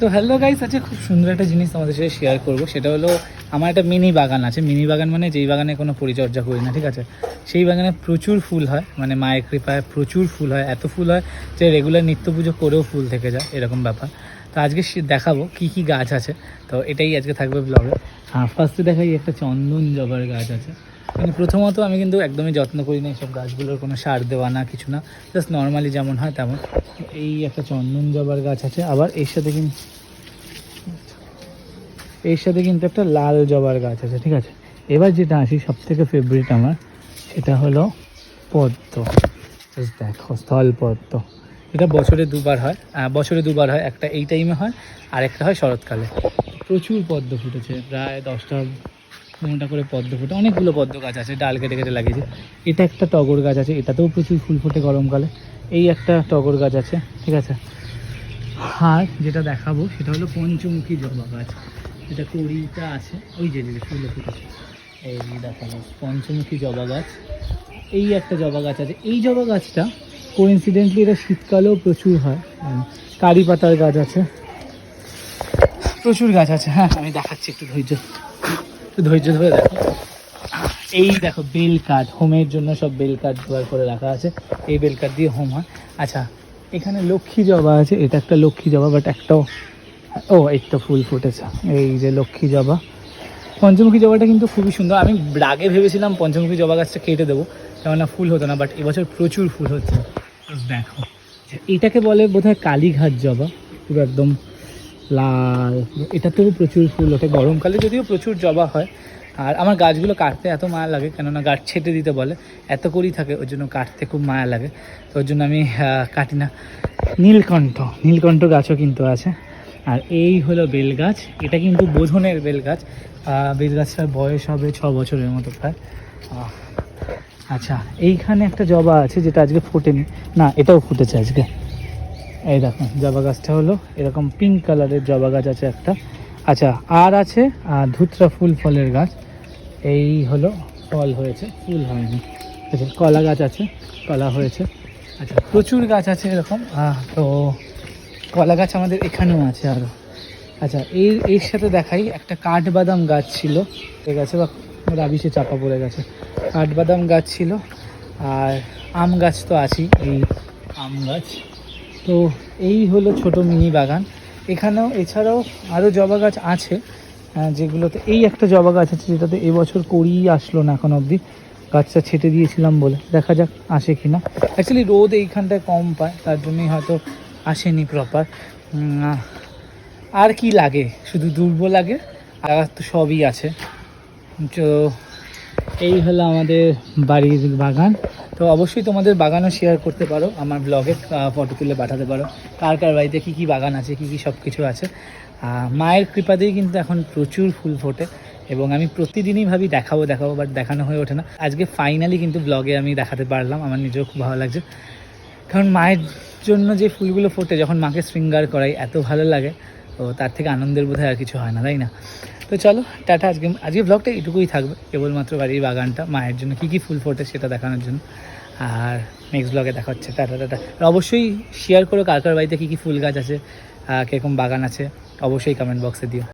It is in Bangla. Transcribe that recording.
তো হ্যালো গাইস আজকে খুব সুন্দর একটা জিনিস তোমাদের সাথে শেয়ার করব। সেটা হলো, আমার একটা মিনি বাগান আছে। মিনি বাগান মানে যেই বাগানে কোনো পরিচর্যা করি না, ঠিক আছে? সেই বাগানে প্রচুর ফুল হয়। মানে মায়ের কৃপায় প্রচুর ফুল হয়। এত ফুল হয় যে রেগুলার নিত্য পুজো করেও ফুল থেকে যায়, এরকম ব্যাপার। তো আজকে দেখাবো কি কি গাছ আছে। তো এটাই আজকে থাকবে ব্লগে ফার্স্টে দেখাই একটা চন্দন জবার গাছ আছে। মানে প্রথমত আমি কিন্তু একদমই যত্ন করি না এইসব গাছগুলোর কোনো সার দেওয়া না, কিছু না। জাস্ট নর্মালি যেমন হয় তেমন। এই একটা চন্দন জবার গাছ আছে, আবার এর সাথে কিন্তু এর সাথে কিন্তু একটা লাল জবার গাছ আছে, ঠিক আছে? এবার যেটা আসি সব থেকে ফেভারিট আমার, সেটা হলো পদ্ম। দেখো, স্থল পদ্ম। এটা বছরে দুবার হয় বছরে দুবার হয়, একটা এই টাইমে হয়, আর একটা হয় শরৎকালে। প্রচুর পদ্ম ফুটেছে, প্রায় দশটা পনেরোটা করে পদ্ম ফুটে, অনেকগুলো পদ্ম গাছ আছে, ডাল কেটে কেটে লাগিয়েছে। এটা একটা টগর গাছ আছে, এটাতেও প্রচুর ফুল ফোটে গরমকালে। এই একটা টগর গাছ আছে, ঠিক আছে? আর যেটা দেখাবো, সেটা হলো পঞ্চমুখী জবা গাছ। যেটা কড়িটা আছে, ওই যে ফুলে ফুটেছে। এই দেখাবো পঞ্চমুখী জবা গাছ। এই একটা জবা গাছ আছে। এই জবা গাছটা কোইন্সিডেন্টলি এটা শীতকালেও প্রচুর হয়। কারি পাতার গাছ আছে। প্রচুর গাছ আছে হ্যাঁ আমি দেখাচ্ছি একটু ধৈর্য। ধৈর্য ধরে দেখো। এই দেখো, বেল কাঠ, হোমের জন্য সব বেল কাঠ জোগাড় করে রাখা আছে। এই বেল কাঠ দিয়ে হোম হয়। আচ্ছা এখানে লক্ষ্মী জবা আছে। এটা একটা লক্ষ্মী জবা বাট একটাও ও, এই তো ফুল ফুটেছে। এই যে লক্ষ্মী জবা। পঞ্চমুখী জবাটা কিন্তু খুবই সুন্দর। আমি আগে ভেবেছিলাম পঞ্চমুখী জবা গাছটা কেটে দেবো, কেননা ফুল হতো না বাট এবছর প্রচুর ফুল হচ্ছে। দেখো এটাকে বলে বোধহয় কালীঘাট জবা। পুরো একদম লাল এটাতেও প্রচুর ফুল ওঠে। গরমকালে যদিও প্রচুর জবা হয়, আর আমার গাছগুলো কাটতে এত মায়া লাগে, কেননা গাছ ছেটে দিতে বলে, এত করেই থাকে ওই জন্য কাটতে খুব মায়া লাগে, তো ওই জন্য আমি কাটি না। নীলকণ্ঠ নীলকণ্ঠ গাছও কিন্তু আছে, আর এই হলো বেল গাছ এটা কিন্তু বোধনের বেল গাছ বেল গাছটার বয়স হবে ছ বছরের মতো প্রায় আচ্ছা এইখানে একটা জবা আছে, যেটা আজকে ফোটেনি, না, এটাও ফুটেছে আজকে। এই দেখো জবা গাছটা হলো, এরকম পিঙ্ক কালারের জবা গাছ আছে একটা। আচ্ছা আর আছে ধুতরা ফুল ফলের গাছ। এই হলো, ফল হয়েছে, ফুল হয়নি। আচ্ছা কলা গাছ আছে, কলা হয়েছে। আচ্ছা প্রচুর গাছ আছে এরকম তো কলা গাছ আমাদের এখানেও আছে আরও আচ্ছা এর এর সাথে দেখাই, একটা কাঠবাদাম গাছ ছিল ঠিক আছে বা রাবিশে চাপা পড়ে গেছে। কাঠবাদাম গাছ ছিল, আর আম গাছ তো আছেই, এই আম গাছ। তো এই হলো ছোট মিনি বাগান। এখানেও এছাড়াও আরও জবা গাছ আছে যেগুলোতে এই একটা জবা গাছ আছে যেটাতে এবছর করিই আসলো না এখন অবধি। গাছটা ছেটে দিয়েছিলাম বলে। দেখা যাক আসে কি না অ্যাকচুয়ালি রোদ এইখানটায় কম পায়, তার জন্যই হয়তো আসেনি প্রপার আর কি লাগে? শুধু দুর্বল লাগে, আর তো সবই আছে। তো এই হলো আমাদের বাড়ির বাগান। তো অবশ্যই তোমাদের বাগানও শেয়ার করতে পারো, আমার ব্লগে ফটো তুলে পাঠাতে পারো। কার কার বাড়িতে কী কী বাগান আছে, কী কী সব কিছু আছে মায়ের কৃপাতেই কিন্তু এখন প্রচুর ফুল ফোটে এবং আমি প্রতিদিনই ভাবি দেখাবো দেখাবো বাট দেখানো হয়ে ওঠে না। আজকে ফাইনালি কিন্তু ব্লগে আমি দেখাতে পারলাম, আমার নিজেও খুব ভালো লাগছে। কারণ মায়ের জন্য যে ফুলগুলো ফোটে, যখন মাকে শৃঙ্গার করাই, এত ভালো লাগে, তো তার থেকে আনন্দের বোধহয় আর কিছু হয় না, তাই না? তো চলো, টাটা, আজকে আজকে ব্লগটা এটুকুই থাকবে। কেবলমাত্র বাড়ির বাগানটা, মায়ের জন্য কী কী ফুল ফোটে সেটা দেখানোর জন্য। আর নেক্সট ব্লগে দেখা হচ্ছে। টাটা টাটা অবশ্যই শেয়ার করো কার কার বাড়িতে কী কী ফুল গাছ আছে কীরকম বাগান আছে। অবশ্যই কমেন্ট বক্সে দিও।